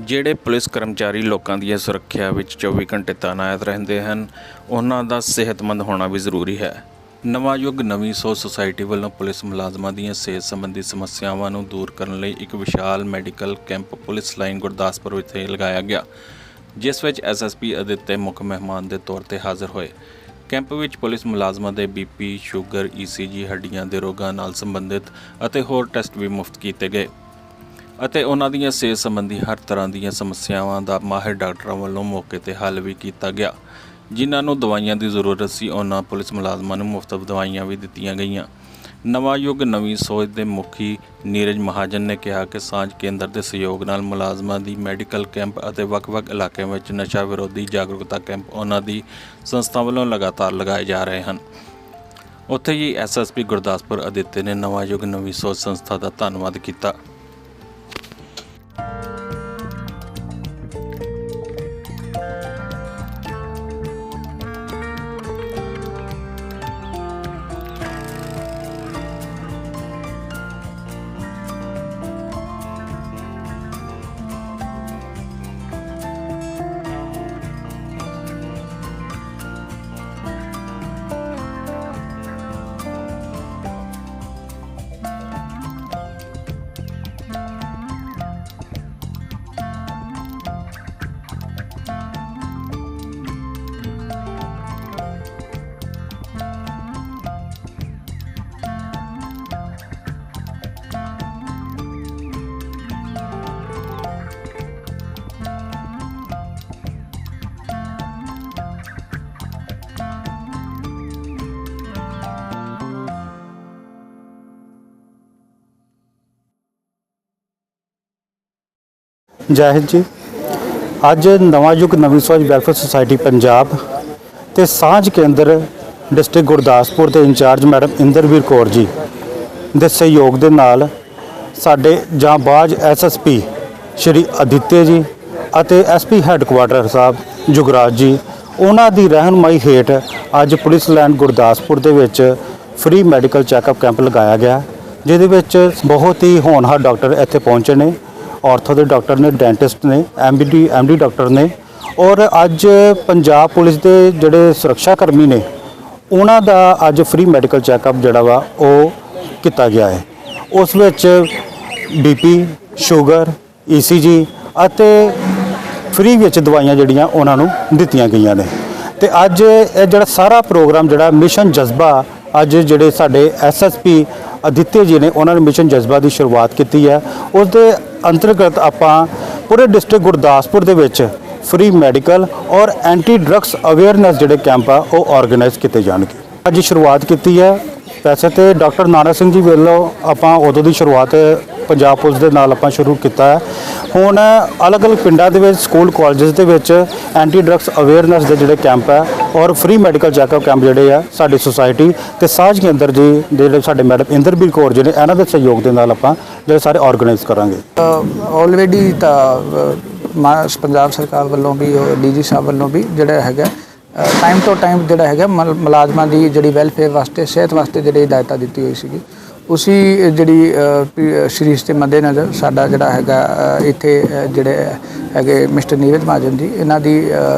ਜਿਹੜੇ ਪੁਲਿਸ ਕਰਮਚਾਰੀ ਲੋਕਾਂ ਦੀ ਸੁਰੱਖਿਆ ਵਿੱਚ 24 ਘੰਟੇ ਤਾਇਨਾਤ ਰਹਿੰਦੇ ਹਨ, ਉਹਨਾਂ ਦਾ ਸਿਹਤਮੰਦ ਹੋਣਾ ਵੀ ਜ਼ਰੂਰੀ ਹੈ। ਨਵਾਂ ਯੁੱਗ ਨਵੀਂ ਸੋਚ ਸੁਸਾਇਟੀ ਵੱਲੋਂ ਪੁਲਿਸ ਮੁਲਾਜ਼ਮਾਂ ਦੀਆਂ ਸਿਹਤ ਸੰਬੰਧੀ ਸਮੱਸਿਆਵਾਂ ਨੂੰ ਦੂਰ ਕਰਨ ਲਈ ਇੱਕ ਵਿਸ਼ਾਲ medical camp police line Gurdaspur ਵਿਖੇ ਲਗਾਇਆ ਗਿਆ, ਜਿਸ ਵਿੱਚ ਐਸਐਸਪੀ ਅਦਿੱਤੇ ਮੁੱਖ ਮਹਿਮਾਨ ਦੇ ਤੌਰ ਤੇ ਹਾਜ਼ਰ ਹੋਏ। ਕੈਂਪ ਵਿੱਚ ਪੁਲਿਸ ਮੁਲਾਜ਼ਮਾਂ ਦੇ ਬੀਪੀ ਸ਼ੂਗਰ ਈਸੀਜੀ ਹੱਡੀਆਂ ਦੇ ਰੋਗਾਂ ਨਾਲ ਸੰਬੰਧਿਤ ਅਤੇ ਹੋਰ ਟੈਸਟ ਵੀ ਮੁਫਤ ਕੀਤੇ ਗਏ। ਅਤੇ ਉਹਨਾਂ ਦੀਆਂ ਸਿਹਤ ਸੰਬੰਧੀ ਹਰ ਤਰ੍ਹਾਂ ਦੀਆਂ ਸਮੱਸਿਆਵਾਂ ਦਾ ਮਾਹਿਰ ਡਾਕਟਰਾਂ ਵੱਲੋਂ ਮੌਕੇ ਤੇ ਹੱਲ ਵੀ ਕੀਤਾ ਗਿਆ। ਜਿਨ੍ਹਾਂ ਨੂੰ ਦਵਾਈਆਂ ਦੀ ਜ਼ਰੂਰਤ ਸੀ, ਉਹਨਾਂ ਪੁਲਿਸ ਮੁਲਾਜ਼ਮਾਂ ਨੂੰ ਮੁਫਤ ਦਵਾਈਆਂ ਵੀ ਦਿੱਤੀਆਂ ਗਈਆਂ। ਨਵਾਂ ਯੁੱਗ, ਨਵੀਂ ਸੋਚ ਦੇ ਮੁਖੀ ਨੀਰਜ ਮਹਾਜਨ ਨੇ ਕਿਹਾ ਕਿ ਸਾਂਝ ਕੇਂਦਰ ਦੇ ਸਹਿਯੋਗ ਨਾਲ ਮੁਲਾਜ਼ਮਾਂ ਦੀ ਮੈਡੀਕਲ ਕੈਂਪ ਅਤੇ ਵੱਖ-ਵੱਖ ਇਲਾਕਿਆਂ ਵਿੱਚ ਨਸ਼ਾ ਵਿਰੋਧੀ ਜਾਗਰੂਕਤਾ ਕੈਂਪ ਉਹਨਾਂ ਦੀ ਸੰਸਥਾ ਵੱਲੋਂ ਲਗਾਤਾਰ ਲਗਾਏ ਜਾ ਰਹੇ ਹਨ। ਉੱਥੇ ਹੀ ਐਸਐਸਪੀ ਗੁਰਦਾਸਪੁਰ ਅਦਿੱਤੇ ਨੇ ਨਵਾਂ ਯੁੱਗ, ਨਵੀਂ ਸੋਚ ਸੰਸਥਾ ਦਾ ਧੰਨਵਾਦ ਕੀਤਾ। ਜੈ ਹਿੰਦ ਜੀ, ਅੱਜ ਨਵਾਂ ਯੁੱਗ, ਨਵੀਂ ਸੋਚ, ਵੈਲਫੇਅਰ ਸੁਸਾਇਟੀ ਪੰਜਾਬ ਤੇ ਸਾਂਝ ਕੇਂਦਰ ਡਿਸਟ੍ਰਿਕਟ ਗੁਰਦਾਸਪੁਰ ਦੇ ਇੰਚਾਰਜ ਮੈਡਮ ਇੰਦਰਵੀਰ ਕੌਰ ਜੀ ਦੇ ਸਹਿਯੋਗ ਦੇ ਨਾਲ ਸਾਡੇ ਜਾਂਬਾਜ਼ ਐਸਐਸਪੀ ਸ਼੍ਰੀ ਅਦਿੱਤੇ ਜੀ ਅਤੇ ਐਸਪੀ ਹੈੱਡਕੁਆਟਰ ਸਾਹਿਬ ਜੁਗਰਾਜ ਜੀ, ਉਹਨਾਂ ਦੀ ਰਹਿਨਮਾਈ ਹੇਠ ਅੱਜ ਪੁਲਿਸ ਲਾਈਨ ਗੁਰਦਾਸਪੁਰ ਦੇ ਵਿੱਚ ਫ੍ਰੀ ਮੈਡੀਕਲ ਚੈੱਕਅਪ ਕੈਂਪ ਲਗਾਇਆ ਗਿਆ, ਜਿਹਦੇ ਵਿੱਚ ਬਹੁਤ ਹੀ ਹੋਣਹਾਰ ਡਾਕਟਰ ਇੱਥੇ ਪਹੁੰਚੇ ਨੇ। ਆਰਥੋ ਦੇ ਡਾਕਟਰ ਨੇ, ਡੈਂਟਿਸਟ ਨੇ, ਐਮਬੀਡੀ, ਐਮਡੀ ਡਾਕਟਰ ਨੇ ਔਰ ਅੱਜ ਪੰਜਾਬ ਪੁਲਿਸ ਦੇ ਜਿਹੜੇ ਸੁਰੱਖਿਆ ਕਰਮੀ ਨੇ, ਉਹਨਾਂ ਦਾ ਅੱਜ ਫ੍ਰੀ ਮੈਡੀਕਲ ਚੈੱਕਅਪ ਜਿਹੜਾ ਵਾ, ਉਹ ਕੀਤਾ ਗਿਆ ਹੈ। ਉਸ ਵਿੱਚ ਬੀਪੀ ਸ਼ੂਗਰ ਈਸੀਜੀ ਅਤੇ ਫ੍ਰੀ ਵਿੱਚ ਦਵਾਈਆਂ ਜਿਹੜੀਆਂ ਉਹਨਾਂ ਨੂੰ ਦਿੱਤੀਆਂ ਗਈਆਂ ਨੇ। ਤੇ ਅੱਜ ਇਹ ਜਿਹੜਾ ਸਾਰਾ ਪ੍ਰੋਗਰਾਮ ਜਿਹੜਾ ਮਿਸ਼ਨ ਜਜ਼ਬਾ ਅੱਜ ਜਿਹੜੇ ਸਾਡੇ ਐਸਐਸਪੀ ਅਦਿੱਤੇ ਜੀ ਨੇ, ਉਹਨਾਂ ਨੇ ਮਿਸ਼ਨ ਜਜ਼ਬਾ ਦੀ ਸ਼ੁਰੂਆਤ ਕੀਤੀ ਹੈ। ਉਸ ਦੇ ਅੰਤਰਗਤ ਆਪਾਂ ਪੂਰੇ ਡਿਸਟ੍ਰਿਕਟ ਗੁਰਦਾਸਪੁਰ ਦੇ ਵਿੱਚ ਫ੍ਰੀ ਮੈਡੀਕਲ ਔਰ ਐਂਟੀ ਡਰੱਗਸ ਅਵੇਅਰਨੈਸ ਜਿਹੜੇ ਕੈਂਪ ਆ, ਉਹ ਆਰਗੇਨਾਈਜ਼ ਕੀਤੇ ਜਾਣਗੇ। ਅੱਜ ਸ਼ੁਰੂਆਤ ਕੀਤੀ ਹੈ। ਵੈਸੇ ਤੇ ਡਾਕਟਰ ਨਾਰਾ ਸਿੰਘ ਜੀ ਵੱਲੋਂ ਆਪਾਂ ਉਦੋਂ ਦੀ ਸ਼ੁਰੂਆਤ ਪੰਜਾਬ ਪੁਲਿਸ ਦੇ ਨਾਲ ਆਪਾਂ ਸ਼ੁਰੂ ਕੀਤਾ ਹੈ। ਹੁਣ ਅਲੱਗ-ਅਲੱਗ ਪਿੰਡਾਂ ਦੇ ਵਿੱਚ, ਸਕੂਲ, ਕਾਲਜਸ ਦੇ ਵਿੱਚ ਐਂਟੀ ਡਰੱਗਸ ਅਵੇਅਰਨੈਸ ਦੇ ਜਿਹੜੇ ਕੈਂਪ ਹੈ ਔਰ ਫ੍ਰੀ ਮੈਡੀਕਲ ਚੈੱਕਅਪ ਕੈਂਪ ਜਿਹੜੇ ਆ ਸਾਡੀ ਸੁਸਾਇਟੀ ਤੇ ਸਾਜ ਕੇਂਦਰ ਜੀ ਦੇ ਜਿਹੜੇ ਸਾਡੇ ਮੈਡਮ ਇੰਦਰਬੀਰ ਕੌਰ ਜਿਹੜੇ ਨੇ, ਇਹਨਾਂ ਦੇ ਸਹਿਯੋਗ ਦੇ ਨਾਲ ਆਪਾਂ ਜਿਹੜੇ ਸਾਰੇ ਆਰਗੇਨਾਈਜ਼ ਕਰਾਂਗੇ। ਆਲਰੇਡੀ ਤਾਂ ਮਾ- ਪੰਜਾਬ ਸਰਕਾਰ ਵੱਲੋਂ ਵੀ ਡੀਜੀ ਸਾਹਿਬ ਵੱਲੋਂ ਵੀ ਜਿਹੜਾ ਹੈਗਾ ਟਾਈਮ ਤੋਂ ਟਾਈਮ ਜਿਹੜਾ ਹੈਗਾ ਮਲ- ਮੁਲਾਜ਼ਮਾਂ ਦੀ ਜਿਹੜੀ ਵੈਲਫੇਅਰ ਵਾਸਤੇ, ਸਿਹਤ ਵਾਸਤੇ ਜਿਹੜੀ ਹਦਾਇਤਾਂ ਦਿੱਤੀ ਹੋਈ ਸੀਗੀ। ਉਸੀ ਜਿਹੜੀ ਅ, ਪੀ- ਸ਼੍ਰੀਸ਼ ਦੇ ਮੱਦੇਨਜ਼ਰ ਸਾਡਾ ਜਿਹੜਾ ਹੈਗਾ ਇੱਥੇ ਜਿਹੜੇ ਹੈਗੇ ਮਿਸਟਰ ਨੀਰਜ ਮਹਾਜਨ ਜੀ ਇਹਨਾਂ ਦੀ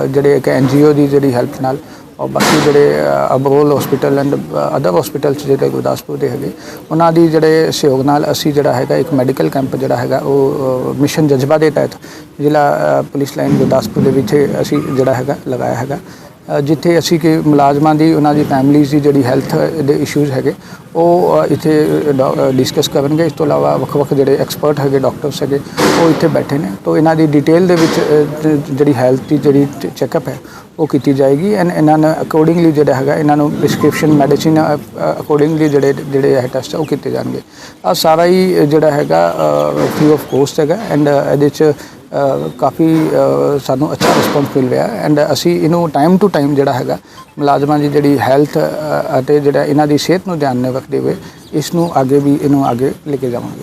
ਜਿਹੜੇ ਇੱਕ ਐਨਜੀਓ ਦੀ ਜਿਹੜੀ ਹੈਲਪ ਨਾਲ ਔਰ ਬਾਕੀ ਜਿਹੜੇ ਅ, Abrol hospital and other hospitals ਜਿਹੜੇ ਗੁਰਦਾਸਪੁਰ ਦੇ ਹੈਗੇ ਉਹਨਾਂ ਦੀ ਜਿਹੜੇ ਸਹਿਯੋਗ ਨਾਲ ਅਸੀਂ ਜਿਹੜਾ ਹੈਗਾ ਇੱਕ ਮੈਡੀਕਲ ਕੈਂਪ ਜਿਹੜਾ ਹੈਗਾ ਉਹ ਮਿਸ਼ਨ ਜਜ਼ਬਾ ਦੇ ਤਹਿਤ ਜ਼ਿਲ੍ਹਾ ਪੁਲਿਸ ਲਾਈਨ ਗੁਰਦਾਸਪੁਰ ਦੇ ਵਿੱਚ ਅਸੀਂ ਜਿਹੜਾ ਹੈਗਾ ਲਗਾਇਆ ਹੈਗਾ। ਜਿੱਥੇ ਅਸੀਂ ਕਿ ਮੁਲਾਜ਼ਮਾਂ ਦੀ ਉਹਨਾਂ ਦੀ ਫੈਮਿਲੀਜ਼ ਦੀ ਜਿਹੜੀ ਹੈਲਥ ਦੇ ਇਸ਼ੂਜ਼ ਹੈਗੇ ਉਹ ਅ, ਇੱਥੇ ਡਿਸਕਸ ਕਰਨਗੇ। ਇਸ ਤੋਂ ਇਲਾਵਾ ਵੱਖ-ਵੱਖ ਜਿਹੜੇ ਐਕਸਪਰਟ ਹੈਗੇ ਡਾਕਟਰਸ ਹੈਗੇ ਉਹ ਇੱਥੇ ਬੈਠੇ ਨੇ। ਤੋਂ ਇਹਨਾਂ ਦੀ ਡਿਟੇਲ ਦੇ ਵਿੱਚ ਜਿਹੜੀ ਹੈਲਥ ਦੀ ਜਿਹੜੀ ਚੈੱਕਅਪ ਹੈ ਉਹ ਕੀਤੀ ਜਾਏਗੀ। ਐਂਡ ਇਹਨਾਂ ਨੂੰ ਅਕੋਰਡਿੰਗਲੀ ਜਿਹੜਾ ਹੈਗਾ ਇਹਨਾਂ ਨੂੰ ਪ੍ਰਿਸਕ੍ਰਿਪਸ਼ਨ ਮੈਡੀਸਿਨ ਅਕੋਰਡਿੰਗਲੀ ਜਿਹੜੇ ਜਿਹੜੇ ਹੈ ਟੈਸਟ ਉਹ ਕੀਤੇ ਜਾਣਗੇ। ਆ ਸਾਰਾ ਹੀ ਜਿਹੜਾ ਹੈਗਾ ਫ੍ਰੀ ਆਫ ਕੋਸਟ ਹੈਗਾ। ਐਂਡ ਇਹਦੇ ਚ ਕਾਫੀ ਸਾਨੂੰ ਅੱਛਾ ਰਿਸਪੌਂਸ ਮਿਲ ਰਿਹਾ ਐਂਡ ਅਸੀਂ ਇਹਨੂੰ ਟਾਈਮ ਟੂ ਟਾਈਮ ਜਿਹੜਾ ਹੈਗਾ, ਮੁਲਾਜ਼ਮਾਂ ਦੀ ਜਿਹੜੀ ਹੈਲਥ ਅਤੇ ਜਿਹੜਾ ਇਹਨਾਂ ਦੀ ਸਿਹਤ ਨੂੰ ਧਿਆਨ ਰੱਖਦੇ ਹੋਏ, ਇਸ ਨੂੰ ਅੱਗੇ ਵੀ, ਇਹਨੂੰ ਅੱਗੇ ਲੈ ਕੇ ਜਾਵਾਂਗੇ।